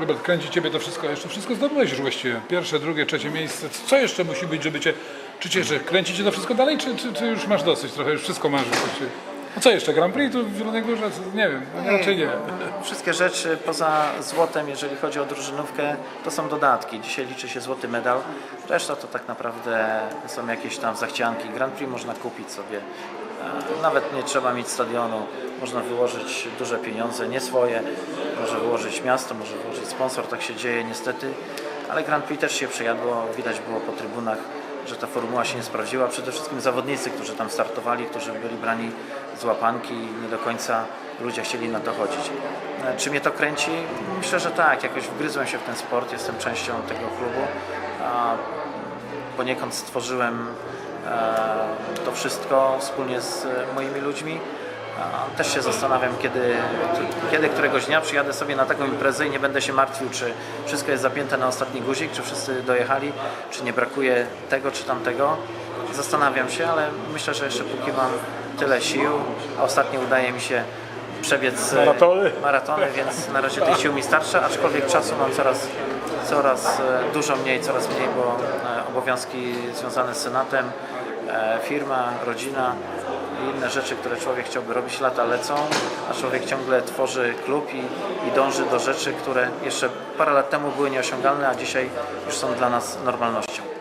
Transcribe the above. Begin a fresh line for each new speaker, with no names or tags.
Robert, kręci Ciebie to wszystko, jeszcze wszystko zdobyłeś już właściwie. Pierwsze, drugie, trzecie miejsce. Co jeszcze musi być, żeby Cię, czy Cię jeszcze kręci Cię to wszystko dalej, czy, czy, czy już masz dosyć trochę, już wszystko masz właściwie? A co jeszcze, Grand Prix tu w Zielonej Górze? Nie wiem, no, raczej nie.
Wszystkie rzeczy poza złotem, jeżeli chodzi o drużynówkę, to są dodatki. Dzisiaj liczy się złoty medal. Reszta to tak naprawdę są jakieś tam zachcianki. Grand Prix można kupić sobie. E, Nawet nie trzeba mieć stadionu. Można wyłożyć duże pieniądze, nie swoje. Może wyłożyć miasto, może wyłożyć sponsor. Tak się dzieje niestety. Ale Grand Prix też się przejadło. Widać było po trybunach, że ta formuła się nie sprawdziła. Przede wszystkim zawodnicy, którzy tam startowali, którzy byli brani z łapanki, nie do końca ludzie chcieli na to chodzić. E, Czy mnie to kręci? Myślę, że tak. Jakoś wgryzłem się w ten sport, jestem częścią tego klubu. A poniekąd stworzyłem e, to wszystko wspólnie z e, moimi ludźmi. Też się zastanawiam, kiedy, kiedy któregoś dnia przyjadę sobie na taką imprezę i nie będę się martwił, czy wszystko jest zapięte na ostatni guzik, czy wszyscy dojechali, czy nie brakuje tego czy tamtego. Zastanawiam się, ale myślę, że jeszcze póki mam tyle sił, a ostatnio udaje mi się przebiec e,
Maratony.
maratony, więc na razie tych sił mi starcza, aczkolwiek czasu mam coraz, coraz e, dużo mniej, coraz mniej, bo e, obowiązki związane z Senatem, firma, rodzina i inne rzeczy, które człowiek chciałby robić, lata lecą, a człowiek ciągle tworzy klub i, i dąży do rzeczy, które jeszcze parę lat temu były nieosiągalne, a dzisiaj już są dla nas normalnością.